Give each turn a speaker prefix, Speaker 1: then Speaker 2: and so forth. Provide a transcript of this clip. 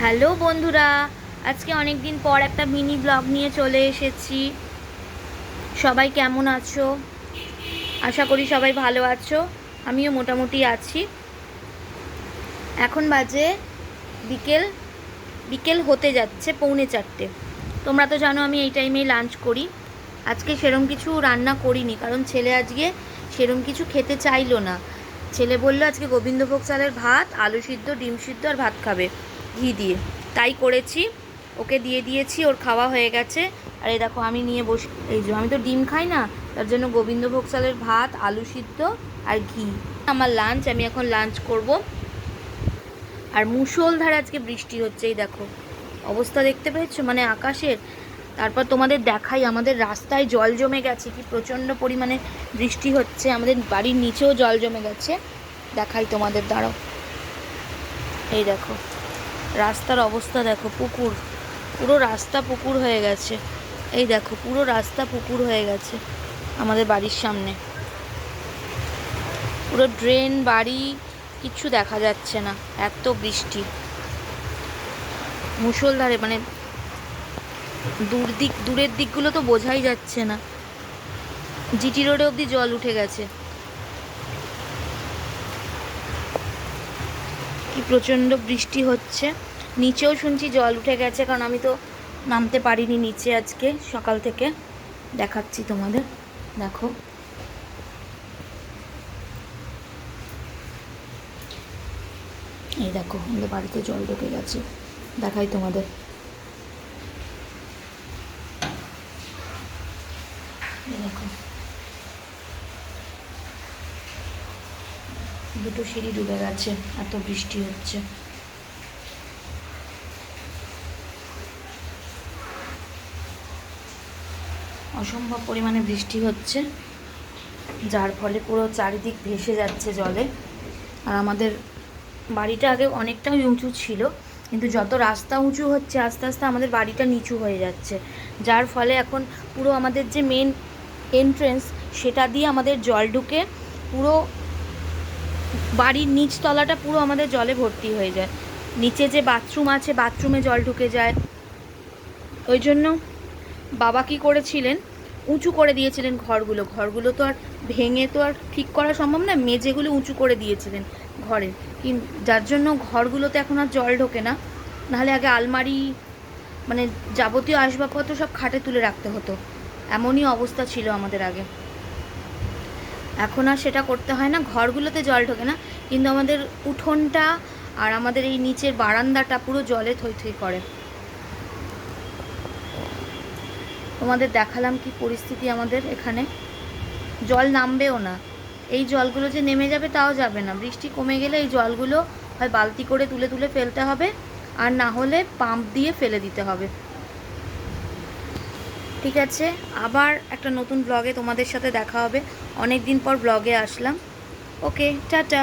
Speaker 1: Hello বন্ধুরা, আজকে অনেক দিন পর একটা মিনি ব্লগ নিয়ে চলে এসেছি। সবাই কেমন আছো? আশা করি সবাই ভালো আছো, আমিও মোটামুটি আছি। এখন বাজে বিকেল বিকেল হতে যাচ্ছে পৌনে চারটে। তোমরা তো জানো আমি এই টাইমেই লাঞ্চ করি। আজকে সেরম কিছু রান্না করিনি, কারণ ছেলে আজকে সেরম কিছু খেতে চাইলো না। ছেলে বলল আজকে গোবিন্দভোগ চালের ভাত, আলু সিদ্ধ, ডিম সিদ্ধ আর ভাত খাবে। ঘি দিয়ে। তাই করেছি। ওকে দিয়ে দিয়েছি, ওর খাওয়া হয়ে গেছে। আর এই দেখো, আমি নিয়ে বসে, এই যে, আমি তো ডিম খাই না, তার জন্য গোবিন্দভোগ চালের ভাত, আলু সিদ্ধ আর ঘি। আমার লাঞ্চ আমি এখন লাঞ্চ করব। আর মুষলধারে আজকে বৃষ্টি হচ্ছে, এই দেখো। অবস্থা দেখতে পেয়েছ? মানে আকাশের। তারপর তোমাদের দেখাই, আমাদের রাস্তায় জল জমে গেছে, কি প্রচণ্ড পরিমাণে বৃষ্টি হচ্ছে। আমাদের বাড়ির নিচেও জল জমে গেছে। দেখাই তোমাদের, দাঁড়াও। এই দেখো। রাস্তার অবস্থা দেখো, পুকুর। পুরো রাস্তা পুকুর হয়ে গেছে। এই দেখো, পুরো রাস্তা পুকুর হয়ে গেছে আমাদের বাড়ির সামনে। পুরো ড্রেন, বাড়ি কিচ্ছু দেখা যাচ্ছে না। এত বৃষ্টি। মুষলধারে মানে দূর দিক, দূরের দিকগুলো তো বোঝাই যাচ্ছে না। জিটি রোডে অবধি জল উঠে গেছে। কি প্রচণ্ড বৃষ্টি হচ্ছে। নিচেও শুনছি জল উঠে গেছে, কারণ আমি তো নামতে পারিনি নিচে আজকে, সকাল থেকে। দেখাচ্ছি তোমাদের। দেখো। এই দেখো, আমাদের বাড়িতে জল ঢুকে গেছে। দেখাই তোমাদের। দেখো। দুটো সিঁড়ি ডুবে গেছে, এত বৃষ্টি হচ্ছে। অসম্ভব পরিমাণে বৃষ্টি হচ্ছে, যার ফলে পুরো চারিদিক ভেসে যাচ্ছে জলে। আর আমাদের বাড়িটা আগে অনেকটাই উঁচু ছিল, কিন্তু যত রাস্তা উঁচু হচ্ছে, আস্তে আস্তে আমাদের বাড়িটা নিচু হয়ে যাচ্ছে। যার ফলে এখন পুরো আমাদের যে মেন এন্ট্রেন্স সেটা দিয়ে আমাদের জল ঢুকে পুরো বাড়ির নিচতলাটা পুরো আমাদের জলে ভর্তি হয়ে যায়। নিচে যে বাথরুম আছে বাথরুমে জল ঢুকে যায়। ওই জন্য বাবা কি করেছিলেন? উঁচু করে দিয়েছিলেন ঘরগুলো। ঘরগুলো তো আর ভেঙে তো আর ঠিক করা সম্ভব না, মেঝেগুলো উঁচু করে দিয়েছিলেন ঘরে। কিন, যার জন্য ঘরগুলোতে এখন আর জল ঢোকে না। নাহলে আগে আলমারি মানে যাবতীয় আসবাবপত্র সব খাটে তুলে রাখতে হতো। এমনই অবস্থা ছিল আমাদের আগে। এখন আর সেটা করতে হয় না, ঘরগুলোতে জল ঢোকে না। কিন্তু আমাদের উঠোনটা আর আমাদের এই নিচের বারান্দাটা পুরো জলে থই থই করে। তোমাদের দেখালাম কি পরিস্থিতি আমাদের এখানে। জল নামবেও না। এই জলগুলো যে নেমে যাবে তাও যাবে না। বৃষ্টি কমে গেলে এই জলগুলো হয় বালতি করে তুলে তুলে ফেলতে হবে, আর না হলে পাম্প দিয়ে ফেলে দিতে হবে। ঠিক আছে, আবার একটা নতুন ব্লগে তোমাদের সাথে দেখা হবে। অনেক দিন পর ব্লগে আসলাম। ওকে, টাটা।